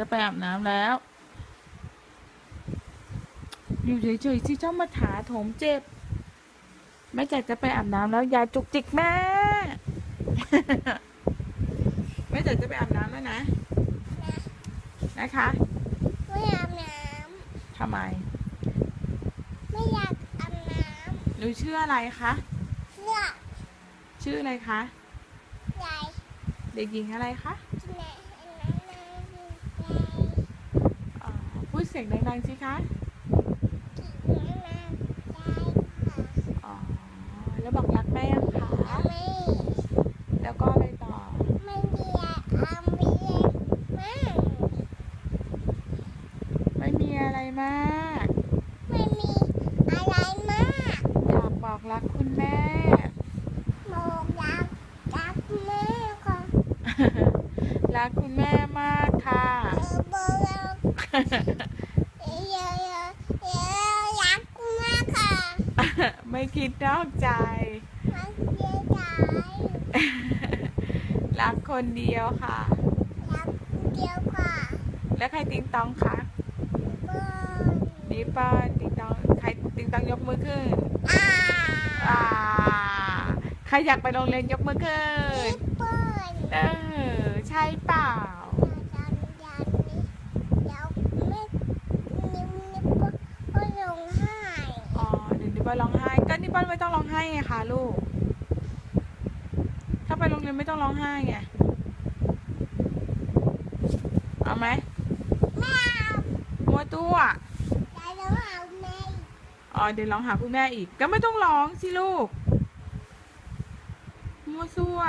จะไปอาบน้ำแล้ว อยู่เฉยๆสิเจ้ามาถาโถมเจ็บ แม่แจกจะไปอาบน้ำแล้วอย่าจุกจิกแม่ แม่แจกจะไปอาบน้ำแล้วนะ นะคะ ไม่อาบน้ทำไมำไม่อยากอาบน้หนูชื่ออะไรคะำเสื้อชื่ออะไรคะ ใหญ่เด็กหญิงอะไรคะ แม่น้ำน้ำใหญ่ อ๋อพูดเียงดังๆสิคะกี่น้ำน้ำใหญ่ค่ะอ๋อแล้วบอกรักแม่ยังคะแล้วไม่แล้วก็อะไรต่อไม่มีอาบมีมากไม่มีอะไรมากไม่มีอะไรมาก อยากบอกรักคุณแม่โมกรักรักแม่ค่ะรักคุณแม่มากค่ะบอร์เราเยอะเยอะเยอะรักมากค่ะ ไม่คิดนอกใจรักเยอะใจรักคนเดียวค่ะ รักเดียวค่ะ แล้วใครติงตองคะเบอร์นี่ป้อนติงตองใครติงตองยกมือขึ้นอ่าอ่าใครอยากไปโรงเรียนยกมือขึ้นญี่ปุ่นเออ ใช่เปล่า ยันยันนี้เดี๋ยวไม่นิ้วนิ้วก็ลงให้ อ๋อ เดี๋ยวนิบอลร้องไห้ก็นิบอลไม่ต้องร้องไห้ไงคะลูก ถ้าไปโรงเรียนไม่ต้องร้องไห้ไงเอาไหมแม่มัวตัวได้แล้วเอาแม่อ๋อเดี๋ยวร้องหาคุณแม่อีก ก็ไม่ต้องร้องสิลูกมัวซั่ว